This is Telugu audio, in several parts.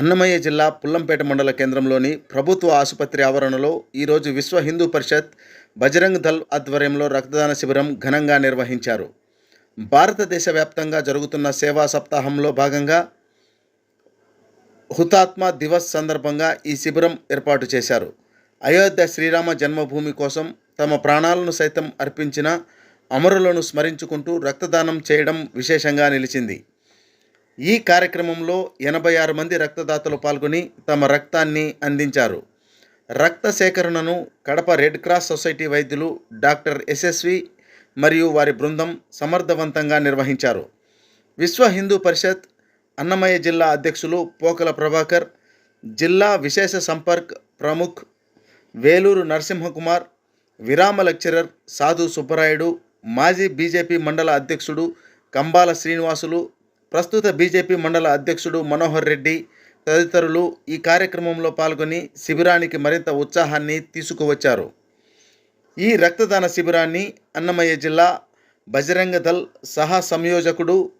అన్నమయ్య జిల్లా పుల్లంపేట మండల కేంద్రంలోని ప్రభుత్వ ఆసుపత్రి ఆవరణలో ఈరోజు విశ్వ హిందూ పరిషత్ బజరంగ్ దళ్ ఆధ్వర్యంలో రక్తదాన శిబిరం ఘనంగా నిర్వహించారు. భారతదేశ వ్యాప్తంగా జరుగుతున్న సేవా సప్తాహంలో భాగంగా హుతాత్మ దివస్ సందర్భంగా ఈ శిబిరం ఏర్పాటు చేశారు. అయోధ్య శ్రీరామ జన్మభూమి కోసం తమ ప్రాణాలను సైతం అర్పించిన అమరులను స్మరించుకుంటూ రక్తదానం చేయడం విశేషంగా నిలిచింది. ఈ కార్యక్రమంలో ఎనభై ఆరు మంది రక్తదాతలు పాల్గొని తమ రక్తాన్ని అందించారు. రక్త సేకరణను కడప రెడ్ క్రాస్ సొసైటీ వైద్యులు డాక్టర్ యశస్వి మరియు వారి బృందం సమర్థవంతంగా నిర్వహించారు. విశ్వ హిందూ పరిషత్ అన్నమయ్య జిల్లా అధ్యక్షులు పోకల ప్రభాకర్ జిల్లా విశేష సంపర్క్ ప్రముఖ్ వేలూరు నరసింహకుమార్ విరామ లెక్చరర్ సాధు సుబ్బరాయుడు మాజీ బీజేపీ మండల అధ్యక్షుడు కంబాల శ్రీనివాసులు ప్రస్తుత బీజేపీ మండల అధ్యక్షుడు మనోహర్ రెడ్డి తదితరులు ఈ కార్యక్రమంలో పాల్గొని శిబిరానికి మరింత ఉత్సాహాన్ని తీసుకువచ్చారు. ఈ రక్తదాన శిబిరాన్ని అన్నమయ్య జిల్లా బజరంగ దళ్ సహా సంయోజకుడు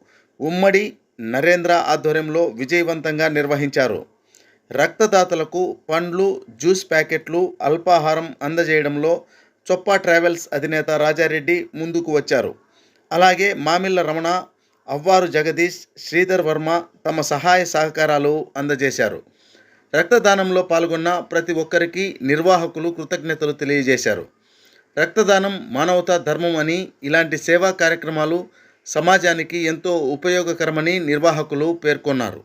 ఉమ్మడి నరేంద్ర ఆధ్వర్యంలో విజయవంతంగా నిర్వహించారు. రక్తదాతలకు పండ్లు జ్యూస్ ప్యాకెట్లు అల్పాహారం అందజేయడంలో చొప్పా ట్రావెల్స్ అధినేత రాజారెడ్డి ముందుకు వచ్చారు. అలాగే మామిళ్ళ రమణ అవ్వారు జగదీష్ శ్రీధర్ వర్మ తమ సహాయ సహకారాలు అందజేశారు. రక్తదానంలో పాల్గొన్న ప్రతి ఒక్కరికి నిర్వాహకులు కృతజ్ఞతలు తెలియజేశారు. రక్తదానం మానవతా ధర్మం అని ఇలాంటి సేవా కార్యక్రమాలు సమాజానికి ఎంతో ఉపయోగకరమని నిర్వాహకులు పేర్కొన్నారు.